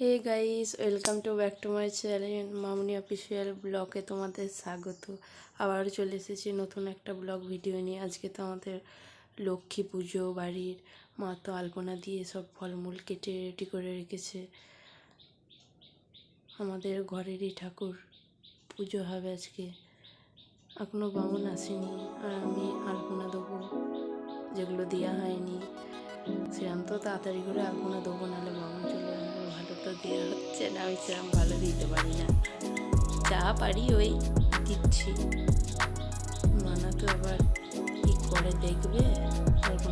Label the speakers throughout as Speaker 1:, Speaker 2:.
Speaker 1: Hey guys welcome to back to my channel Mamuni official ব্লগে তোমাদের স্বাগত। আবারও চলে এসেছি নতুন একটা ব্লগ ভিডিও নিয়ে। আজকে তো আমাদের লক্ষ্মী পুজো, বাড়ির মা তো আলপনা দিয়ে সব ফলমূল কেটে রেডি করে রেখেছে। আমাদের ঘরেরই ঠাকুর পুজো হবে আজকে। এখনও বামন আসেনি, আর আমি আলপনা দেবো, যেগুলো দেওয়া হয়নি। সেরকম তো তাড়াতাড়ি করে আলপনা দেবো, নাহলে বামুন চলে আসবে। ভালো তো দেওয়া হচ্ছে না, আমি সেরকম ভালো দিতে পারি না। যা পারি ওই দিচ্ছি। মানা তো আবার কি করে দেখবে? আলপনাগুলো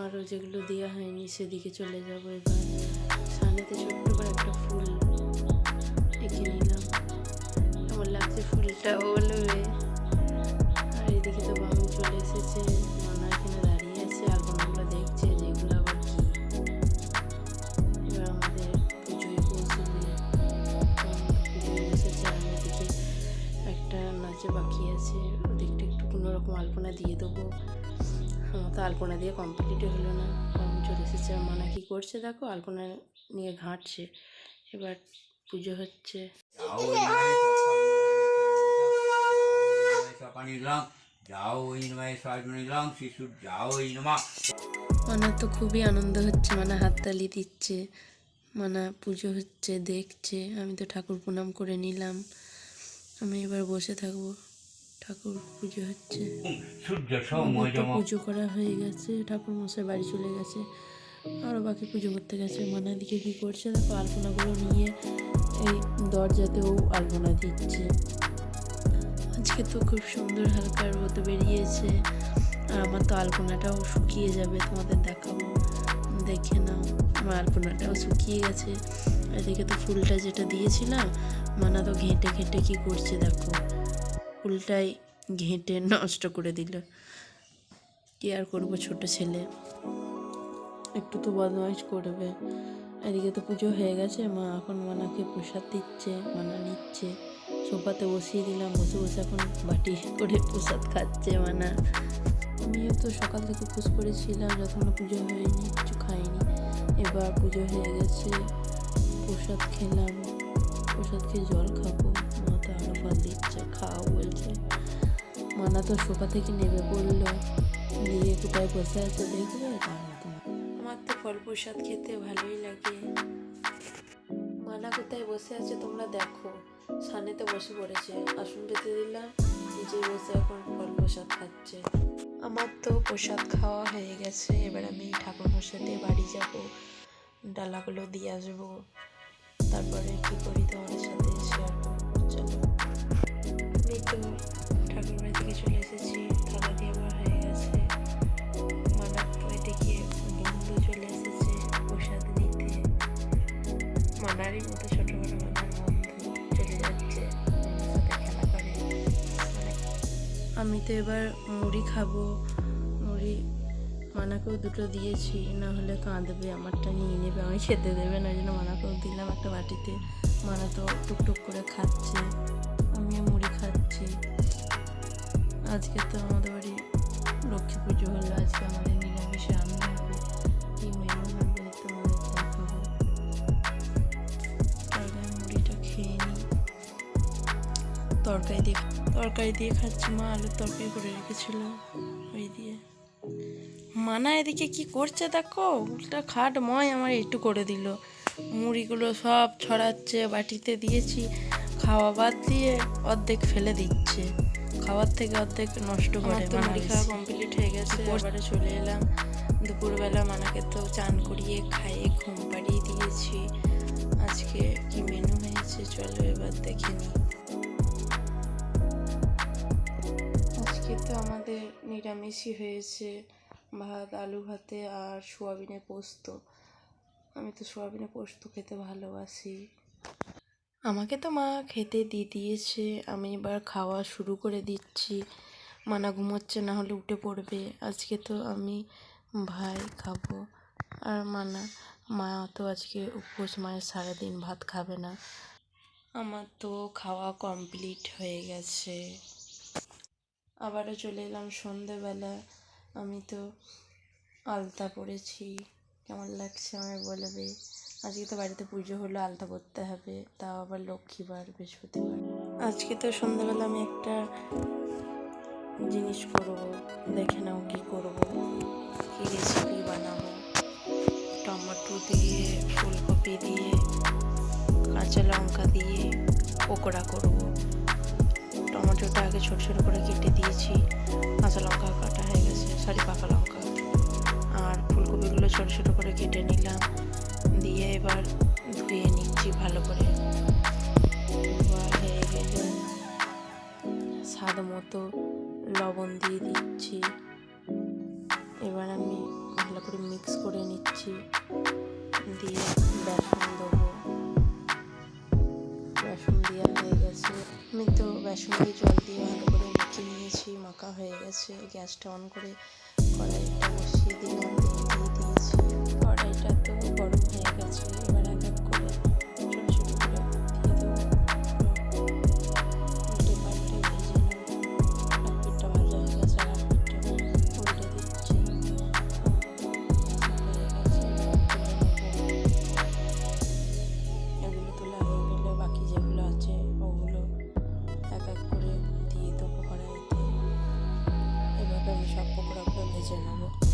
Speaker 1: আরও যেগুলো দেওয়া হয়নি সেদিকে চলে যাব এবার। সামনেতে ছোট্ট করে একটা ফুল এঁকে নিলাম। আমার লাগছে ফুলটা বলবে? আর এদিকে তো বামুন চলে এসেছে। দাঁড়িয়ে আছে দেখছে এবার আমাদের এসেছে একটা নাচে বাকি আছে। ওদিকটা একটু কোনো রকম আলপনা দিয়ে দেবো। তো আলপনা দিয়ে কমপ্লিটই হলো না। বামুন চলে এসেছে মানা কি করছে দেখো আলপনা নিয়ে ঘাঁটছে। এবার পুজো হচ্ছে। মানা তো খুবই আনন্দ হচ্ছে মানে হাততালি দিচ্ছে মানা পুজো হচ্ছে দেখছে। আমি তো ঠাকুর প্রণাম করে নিলাম। আমি এবার বসে থাকব। ঠাকুর পুজো হচ্ছে। পুজো করা হয়ে গেছে ঠাকুর মশাই বাড়ি চলে গেছে। আরও বাকি পুজো করতে গেছে। মানা দিকে কী করছে? দেখো আলপনাগুলো নিয়ে এই দরজাতেও আলপনা দিচ্ছে। আজকে তো খুব সুন্দর হালকা রোদ বেরিয়েছে। আর আমার তো আলপনাটাও শুকিয়ে যাবে তোমাদের দেখাবো। দেখে নাও আমার আলপনাটাও শুকিয়ে গেছে। এদিকে তো ফুলটা যেটা দিয়েছিলাম মানা তো ঘেঁটে ঘেঁটে কী করছে দেখো। ফুলটাই ঘেঁটে নষ্ট করে দিল। কি আর করব ছোট ছেলে? একটু তো বদমাইশ করবে। এদিকে তো পুজো হয়ে গেছে, মা এখন মানাকে প্রসাদ দিচ্ছে, মানা নিচ্ছে। সোফাতে বসিয়ে দিলাম, বসে বসে এখন বাটি করে প্রসাদ খাচ্ছে মানা। আমিও তো সকাল থেকে পুজ করেছিলাম যখন পুজো হয়নি, কিছু খাইনি। এবার পুজো হয়ে গেছে, প্রসাদ খেলাম প্রসাদ খেয়ে জল খাব। আরও দিচ্ছে খাও বলছে মানা তো সোফা থেকে নেমে পড়ল দিয়ে কোথায় বসে আছে দেখবে আমার তো ফল প্রসাদ খেতে ভালোই লাগে। মানা কোথায় বসে আছে তোমরা দেখো সানেতে বসে পড়েছে আসন পেতে দিলাম নিজে বসে এখন ফল প্রসাদ খাচ্ছে আমার তো প্রসাদ খাওয়া হয়ে গেছে এবার আমি ঠাকুর মশাইতে বাড়ি যাব ডালাগুলো দিয়ে আসব তারপরে কি করি তোমাদের সাথে শেয়ার থেকে চলে এসেছি দিয়ে হয়ে গেছে। চলে প্রসাদ মতো চলে যাচ্ছে আমি তো এবার মুড়ি খাব। মুড়ি মানাকেও দুটো দিয়েছি, না হলে কাঁদবে, আমারটা নিয়ে নেবে আমি খেতে দেবে না, ওই জন্য মানাকেও দিলাম একটা বাটিতে। মানা তো টুকটুক করে খাচ্ছে, আমিও মুড়ি খাচ্ছি। আজকে তো আমাদের বাড়ি লক্ষ্মী পুজো হলো, আজকে আমাদের নিরামিষ রান্না হবে কি মেনু হবে তোমাদের দেখাবো তাহলে আমি মুড়িটা খেয়ে নিই। তরকারি দিয়ে তরকারি দিয়ে খাচ্ছি মা, আলুর তরকারি করে রেখেছিল ওই দিয়ে। মানা এদিকে কি করছে দেখো? উল্টা খাট ময় আমার একটু করে দিল। মুড়িগুলো সব ছড়াচ্ছে, বাটিতে দিয়েছি, খাওয়া বাদ দিয়ে অর্ধেক ফেলে দিচ্ছে। খাওয়ার থেকে অর্ধেক নষ্ট করে মুড়ি খাওয়া কমপ্লিট হয়ে গেছে এবারে চলে এলাম। দুপুরবেলা মানাকে তো চান করিয়ে খাইয়ে ঘুম পাড়িয়ে দিয়েছি। আজকে কি মেনু হয়েছে চলো এবার দেখে নিই আজকে তো আমাদের নিরামিষই হয়েছে ভাত আলু ভাতে আর সোয়াবিনে পোস্ত। আমি তো সোয়াবিনে পোস্ত খেতে ভালোবাসি। আমাকে তো মা খেতে দিয়ে দিয়েছে। আমি এবার খাওয়া শুরু করে দিচ্ছি। মানা ঘুমোচ্ছে, না হলে উঠে পড়বে। আজকে তো আমি ভাই খাব। আর মানা মা তো আজকে উপোস মায়ের সারাদিন ভাত খাবে না। আমার তো খাওয়া কমপ্লিট হয়ে গেছে। আবারও চলে এলাম সন্ধেবেলা। আমি তো আলতা পরেছি। কেমন লাগছে আমায় বলবে? আজকে তো বাড়িতে পুজো হলো, আলতা পরতে হবে, তাও আবার লক্ষ্মীবার, বৃহস্পতিবার। আজকে তো সন্ধ্যাবেলা আমি একটা জিনিস করব, দেখে নাও কি করব। কি রেসিপি বানাবো? টমেটো দিয়ে, ফুলকপি দিয়ে, কাঁচা লঙ্কা দিয়ে পকোড়া করব। টমেটোটা আগে ছোট ছোট করে কেটে দিয়েছি, কাঁচা লঙ্কা কাটা হয়ে গেছে, সরি পাকা লঙ্কা। আর ফুলকপিগুলো ছোট ছোট করে কেটে নিলাম এবার ধুয়ে নিচ্ছি ভালো করে। হয়ে গেলে স্বাদ মতো লবণ দিয়ে দিচ্ছি। এবার আমি ভালো করে মিক্স করে নিচ্ছি। দিয়ে বেসন দেবো। বেসন দেওয়া হয়ে গেছে। আমি তো বেসন দিয়ে জল দিয়ে ভালো করে মেখে নিয়েছি, মাখা হয়ে গেছে। গ্যাসটা অন করে কড়াইটা বসিয়ে দিলাম। করে দিয়ে দেবো